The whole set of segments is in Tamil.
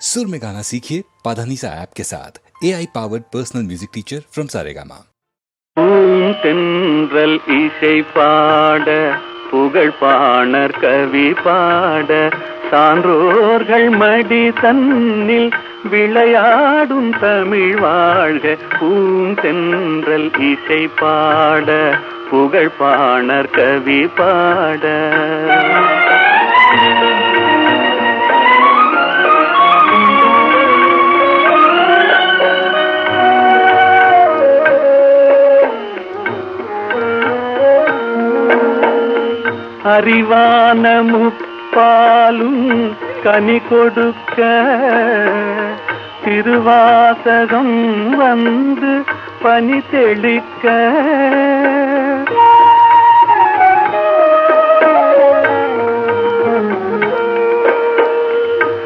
सुर में गाना सीखिए पाधानीसा ऐप के साथ A I powered personal music teacher from Saregama பூந்தென்றல் இசை பாட புகழ் பாணர் கவி பாட சான்றோர்கள் மடி தன்னில் விளையாடும் தமிழ் வாழ்க பூந்தென்றல் இசை பாட புகழ் பாணர் கவி பாட அறிவான முப்பாலும் கனி கொடுக்க. திருவாசகம் வந்து பனி தெளிக்க.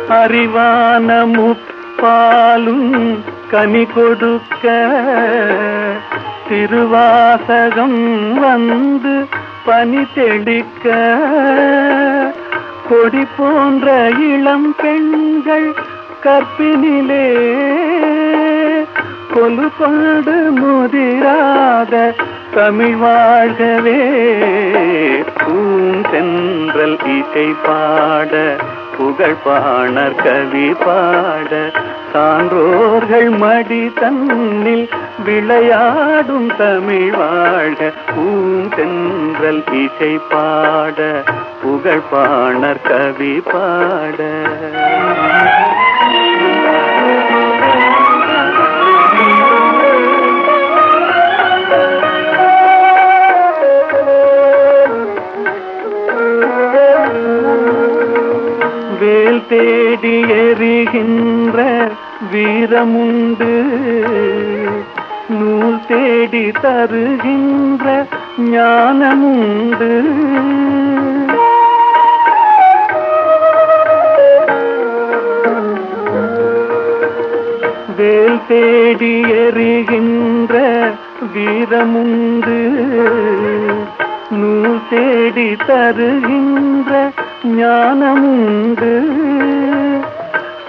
அறிவான முப்பாலும் கனி கொடுக்க. திருவாசகம் வந்து பனி தெளிக்க கொடி போன்ற இளம் பெண்கள் கற்பினிலே கொலுபாடு முதிராத தமிழ் வாழ்கவே பூந்தென்றல் இசை பாட புகழ் பாணர் கவி பாட சான்றோர்கள் மடி தன்னில் விளையாடும் தமிழ் வாழ பூந்தென்றல் இசை பாட புகழ்பாணர் கவி பாட. வேல் தேடி எறிகின்ற வீரமுண்டு. நூல் தேடி தருகின்ற ஞானமுண்டு. வேல் தேடி எறிகின்ற வீரமுண்டு. நூல் தேடி தருகின்ற ஞானமுண்டு.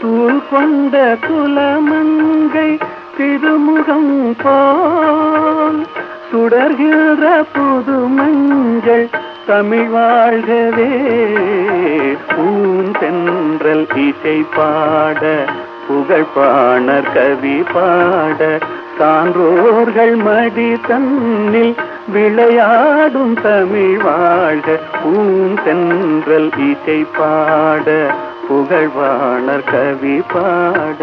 சூழ் கொண்ட குலமங்கை திருமுகம் போல் சுடர்கிற புது மஞ்சள் தமிழ் வாழ்கவே. பூந்தென்றல் இசை பாட புகழ்பாணர் கவி பாட சான்றோர்கள் மடி தன்னில் விளையாடும் தமிழ் வாழ்க. பூந்தென்றல் இசை பாட புகழ்வாணர் கவி பாட.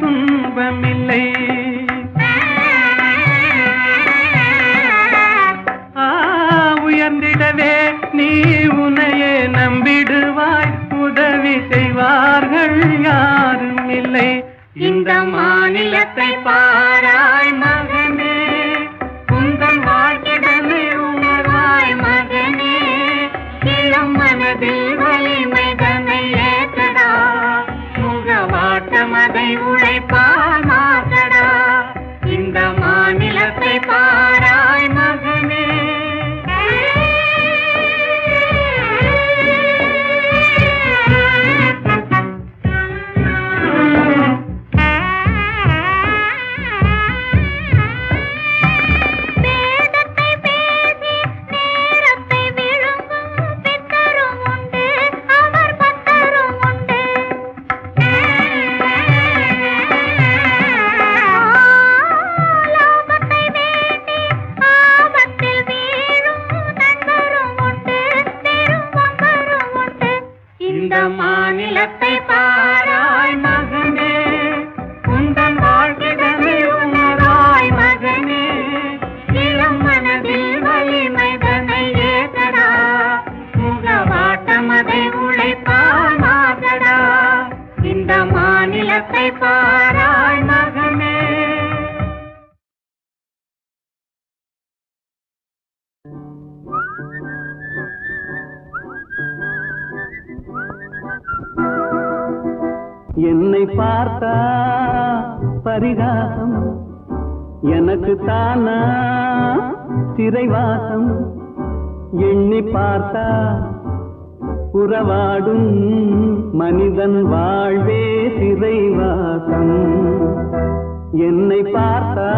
துன்பமில்லை. ஆ, உயர்ந்திடவே நீ உனையே நம்பிடுவாய். உதவி செய்வார்கள் யாரும் இல்லை இந்த மாநிலத்தை பாராய் சிறைவாசம் எண்ணி பார்த்தா புறவாடும் மனிதன் வாழ்வே சிறைவாசம் என்னை பார்த்தா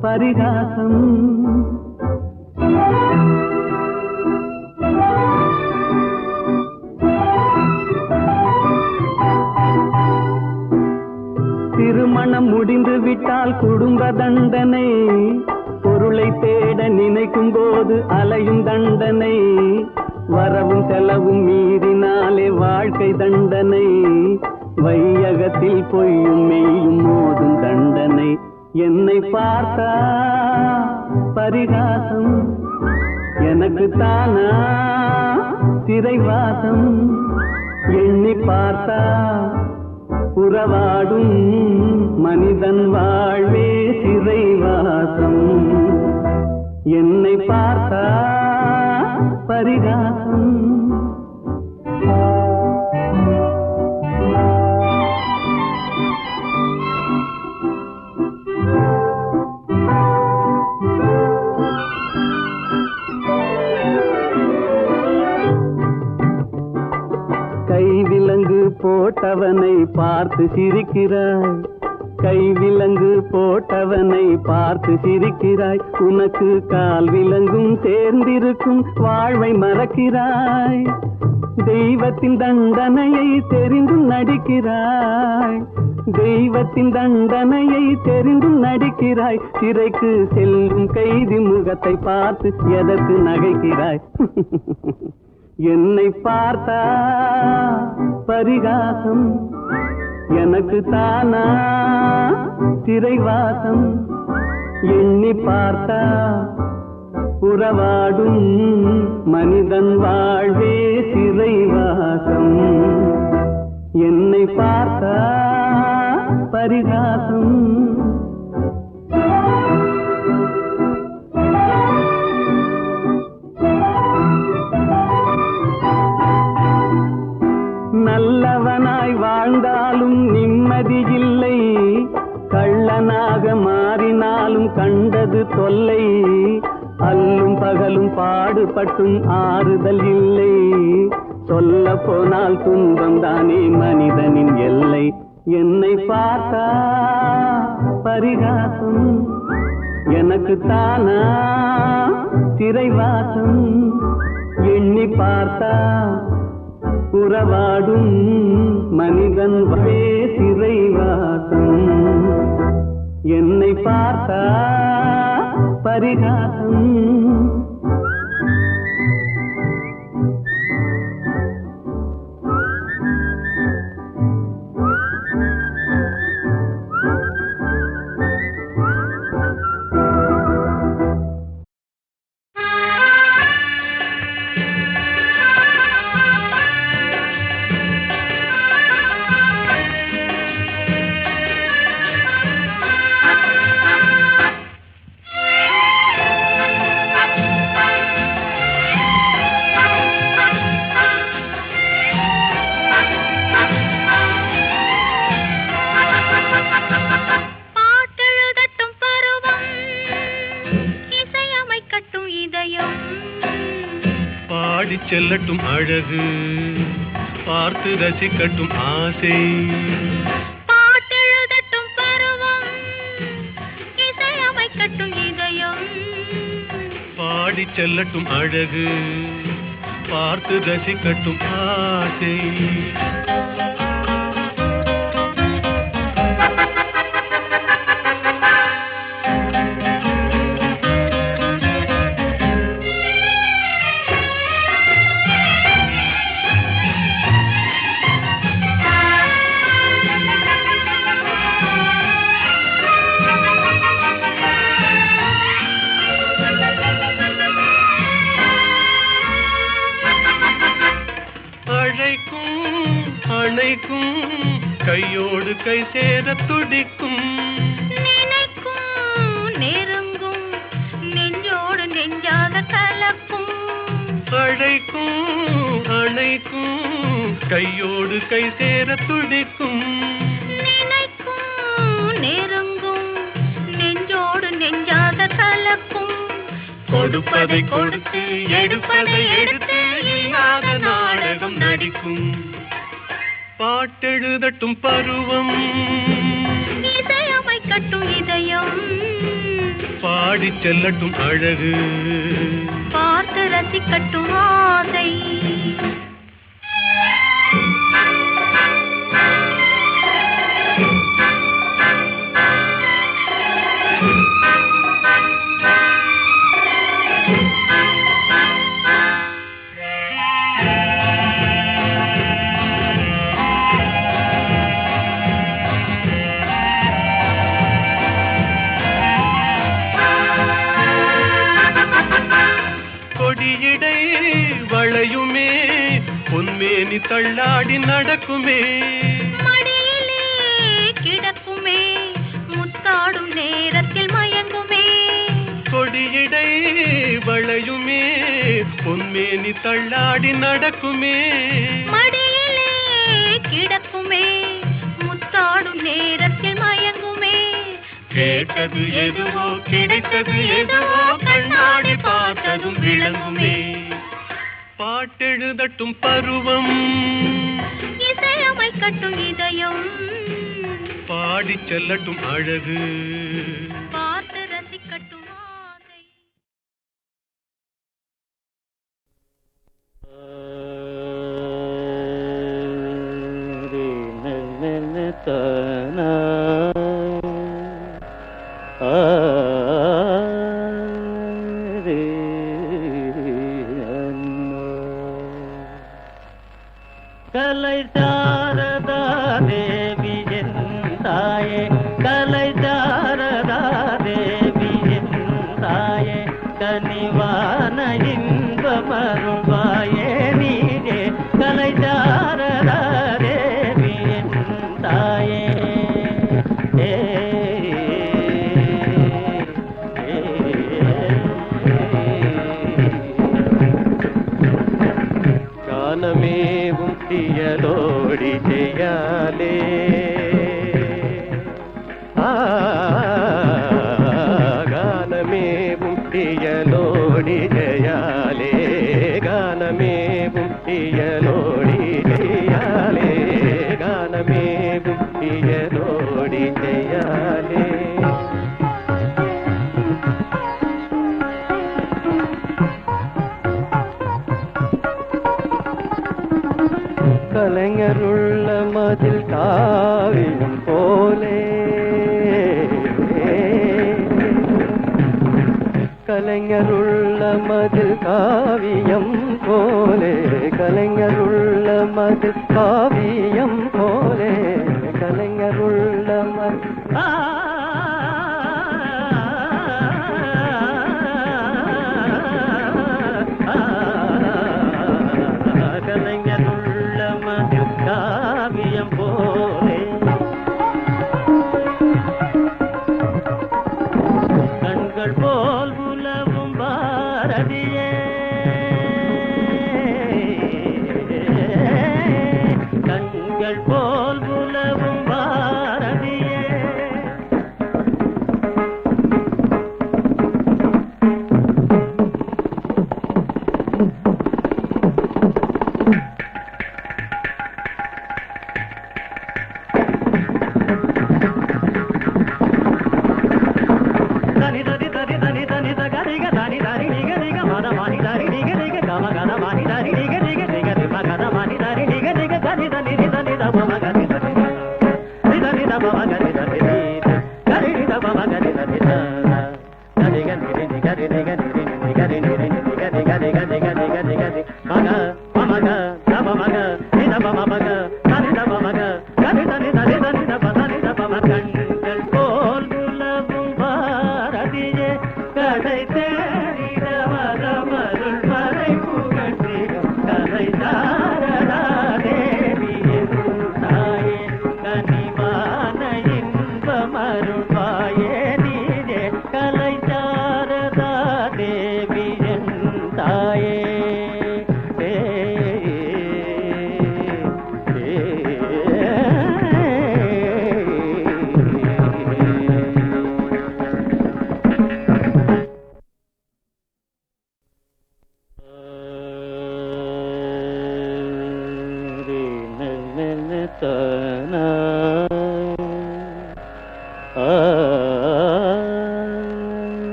பரிகாசம். திருமணம் முடிந்து விட்டால் குடும்ப தண்டனை. பொருளை தேட நினைக்கும் போது அலையும் தண்டனை. வரவும் செலவும் மீறினாலே வாழ்க்கை தண்டனை. வையகத்தில் பொய்யும் மெய்யும் மோதும் தண்டனை. என்னை பார்த்தா பரிகாசம் எனக்கு தானா சிறைவாசம். எண்ணி பார்த்தா உறவாடும் மனிதன் வாழ்வே சிறைவாசம். என்னை பார்த்தா பரிகாசம் பார்த்து சிரிக்கிறாய். கை விலங்கு போட்டவனை பார்த்து சிரிக்கிறாய். உனக்கு கால் விலங்கும் சேர்ந்திருக்கும் வாழ்வை மறக்கிறாய். தெய்வத்தின் தண்டனையை தெரிந்தும் நடிக்கிறாய். தெய்வத்தின் தண்டனையை தெரிந்தும் நடிக்கிறாய். சிறைக்கு செல்லும் கைதி முகத்தை பார்த்து எதற்கு நகைக்கிறாய்? என்னை பார்த்தா பரிகாசம் எனக்கு தானா சிறைவாசம் எண்ணி பார்த்தா உறவாடும் மனிதன் வாழ்வே சிறைவாசம் என்னை பார்த்தா பரிகாசம். நல்லவனாய் வாழ்ந்தால் கண்டது தொல்லை. அல்லும் பகலும் பாடுபட்டும் ஆறுதல் இல்லை. சொல்ல போனால் துன்பம் தானே மனிதனின் எல்லை. என்னை பார்த்தா பரிகாசம் எனக்கு தானா சிறைவாசம் எண்ணி பார்த்தா உறவாடும் மனிதன் வே சிறைவாசம் என்னை பார்த்தா பரிகாசம் பாடி செல்லட்டும் அழகு. பார்த்து ரசிக்கட்டும் ஆசை. பாட்டெழுதட்டும் பருவம். இசையமைக்கட்டும் இதயம். பாடி செல்லட்டும் அழகு. பார்த்து ரசிக்கட்டும் ஆசை. கொடுப்பதை கொடுத்து எடுப்பதை எடுத்து இல்லாத நாடகம் நடிக்கும். பாட்டெழுதட்டும் பருவம். கட்டும் இதயம். பாடி செல்லட்டும் அழகு. பார்த்து ரசிக்கட்டும் கேட்டது எதுவோ கிடைத்தது எதுவோ கண்ணாடி பார்த்ததும் விளங்குமே. பாட்டெழுதட்டும் பருவம். இசையமைக்கட்டும் இதயம். பாடிச் செல்லட்டும் அழகு. தலைதான் ఓడి చేయాలే காதில் காவியம் போலே. கலைஞருள்ள மதில் காவியம் போலே. கலைஞருள்ள மதில் காவியம் போலே. கலைஞருள்ள மதில் புகழ் போ గరి గరి గరి గరి గరి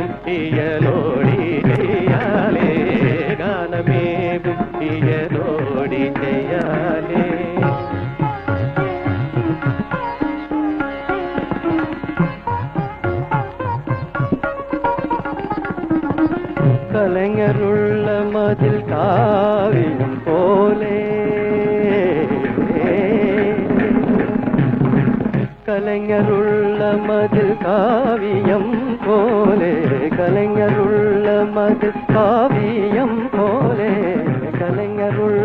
പുട്ടിയലോടി ചെയ്യാലേ ഗാനമേ പുട്ടിയലോടി ചെയ്യാലേ കലങ്ങരുള്ള മതിൽ കാവിയും പോലെ കലങ്ങരുള്ള മതിൽ കാവ്യം போலே கலைஞருள்ள மது காவியம் போலே கலைஞருள்